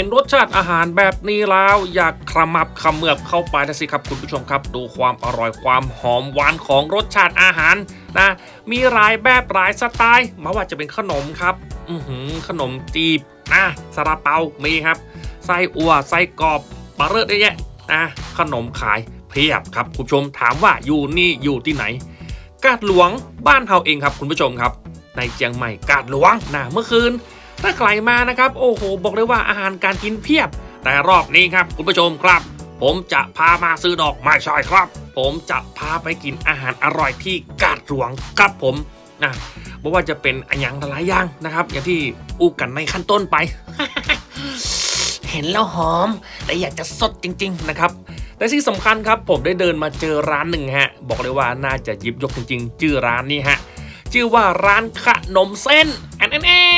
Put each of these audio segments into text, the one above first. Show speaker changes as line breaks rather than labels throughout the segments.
ห็นรสชาติอาหารแบบนี้แล้วอยากขมับเขมือบเข้าไปนะสิครับคุณผู้ชมครับ ดูความอร่อยความหอมหวานของรสชาติอาหารนะมีหลายแบบหลายสไตล์ไมาว่าจะเป็นขนมครับ อือหือขนมจีบนะซาลาเปามีครับไส้อัวไส้กรอบปลาเลือดได้แยะนะขนมขายเพียบครับคุณผู้ชมถามว่าอยู่นี่อยู่ที่ไหน กาดหลวงบ้านเฮาเองครับคุณผู้ชมครับ ในเจียงใหม่กาดหลวงนะเมื่อคืน ถ้าใครมานะครับโอ้โหบอกเลยว่าอาหารการกินเพียบ แต่รอบนี้ครับคุณผู้ชมครับ ผมจะพามาซื้อดอกไม้ใช่ครับ ผมจะพาไปกินอาหารอร่อยที่กาดหลวงครับผมนะบอกว่าจะเป็นอันยังหลายอย่างนะครับ อย่างที่อู้กันในขั้นต้นไป เห็นแล้วหอมและอยากจะสดจริง ๆ นะครับแต่ที่สำคัญครับผมได้เดินมาเจอร้านหนึ่งฮะ บอกเลยว่าน่าจะยิบยกจริงๆ ชื่อร้านนี้ฮะ ชื่อว่าร้านขนมเส้นแอนแอน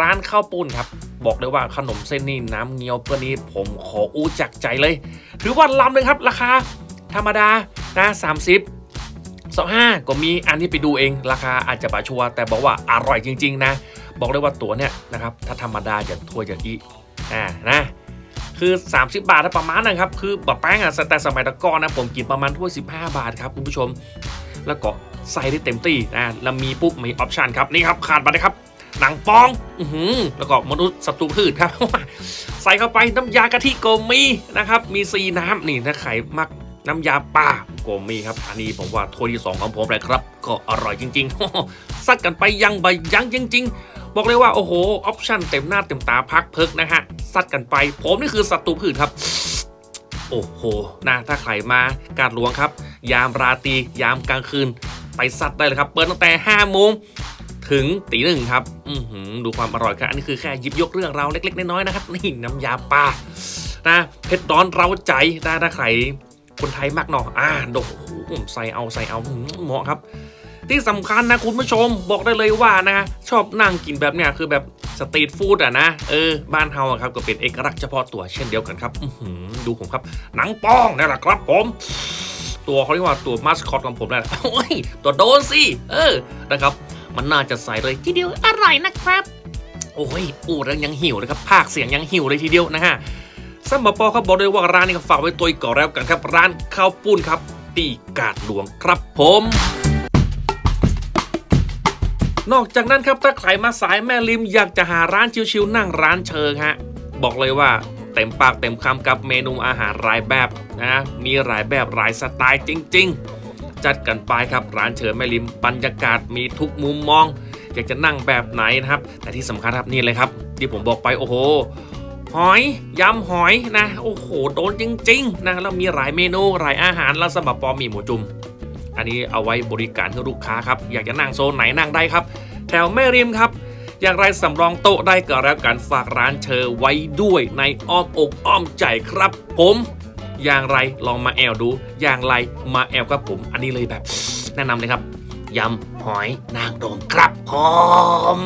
ร้านข้าวปุ้นครับ บอกเลยว่าขนมเส้นนี่น้ำเงี้ยวเพื่อนี้ผมขออู้จักใจเลยถือว่าลำเลยครับ ราคา ธรรมดานะสามสิบสองห้าก็มีอันนี้ไปดูเอง ราคาอาจจะบาชัวแต่บอกว่าอร่อยจริง ๆ นะ บอกเลยว่าตัวเนี่ยนะครับถ้าธรรมดาจะทัวอย่างอีอ่านะคือ 30 บาทประมาณนะครับ คือแบบแป้งอะแต่สมัยตะกอนนะผมกินประมาณถ้วย15 บาทครับคุณผู้ชม แล้วก็ใส่ได้เต็มที่นะแล้วมีปุ๊บมีออปชันครับนี่ครับขาดไปเลยครับ หนังปองอืแล้วก็มนุษย์ศัตรูพืชครับ ใส่เข้าไปน้ำยากะทิโกมีนะครับ มีซีน้ำนี่ถ้าใครมักน้ำยาป่าโกมีครับ อันนี้ผมว่าถ้วยที่สองของผมเลยครับ ก็อร่อยจริงๆซัดกันไปยังใบยังจริง ๆ บอกเลยว่าโอ้โหออปชั่นเต็มหน้าเต็มตาพักเพิกนะฮะซัดกันไป ผมนี่คือศัตรูพืชครับโอ้โหนะถ้าใครมากาดหลวงครับ ยามราตรียามกลางคืน ไปซัดได้เลยครับ เปิดตั้งแต่5โมง ถึงตีหนึ่งครับอืดูความอร่อยครับอันนี้คือแค่หยิบยกเรื่องราวเล็ก ๆ น้อยๆนะครับนี่น้ำยาปลานะเผ็ดร้อนเราใจนะถ้าใครคนไทยมากหนออ่าโอ้ใส่เอาใส่เอาหืมเหมาะครับ ที่สำคัญนะคุณผู้ชมบอกได้เลยว่านะ ชอบนั่งกินแบบเนี้ยคือแบบสตรีทฟู้ดอะนะเออบ้านเฮาครับก็เป็นเอกลักษณ์เฉพาะตัวเช่นเดียวกันครับอืดูผมครับ หนังป้องนี่แหละครับผมตัวเขาเรียกว่าตัวมาสคอตของผมนั่นแหละโอ้ยตัวโดนสิ เออ นะครับ มันน่าจะใส่เลยทีเดียวอร่อยนะครับ โอ้ยอูดแล้วยังหิวเลยครับภาคเสียงยังหิวเลยทีเดียวนะฮะซัมบะปอครับบอกเลยว่าร้านนี้ก็ฝากไว้ตัวอีกก่อนแล้วกันครับ ร้านข้าวปุ้นครับตีกาดหลวงครับผมนอกจากนั้นครับถ้าใครมาสายแม่ริมอยากจะหาร้านชิวๆนั่งร้านเชิงฮะบอกเลยว่าเต็มปากเต็มคำกับเมนูอาหารหลายแบบนะมีหลายแบบหลายสไตล์จริง ๆ จัดกันไปครับร้านเชิญแม่ริมบรรยากาศมีทุกมุมมอง อยากจะนั่งแบบไหนนะครับ แต่ที่สำคัญครับนี่เลยครับ ที่ผมบอกไปโอ้โหหอยยำหอยนะ โอ้โหโดนจริง ๆ นะแล้วมีหลายเมนูหลายอาหารแล้วสำหรับปอมีหมูจุ่มอันนี้เอาไว้บริการให้ลูกค้าครับ อยากจะนั่งโซนไหนนั่งได้ครับแถวแม่ริมครับ อย่างไรสำรองโต๊ะได้ก็แล้วกันฝากร้านเชอไว้ด้วยในอ้อมอกอ้อมใจครับผม อย่างไรลองมาแอลดู อย่างไรมาแอลครับผม อันนี้เลยแบบ แนะนำเลยครับยำหอยนางรมครับผม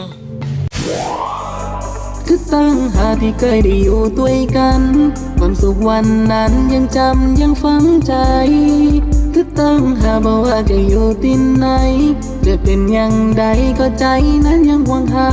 คือตั้งหาที่เคยได้อยู่ด้วยกัน ความสุขวันนั้นยังจำยังฝังใจ คือตั้งหาบอกว่าจะอยู่ที่ไหน จะเป็นอย่างใดก็ใจนั้นยังหวังหา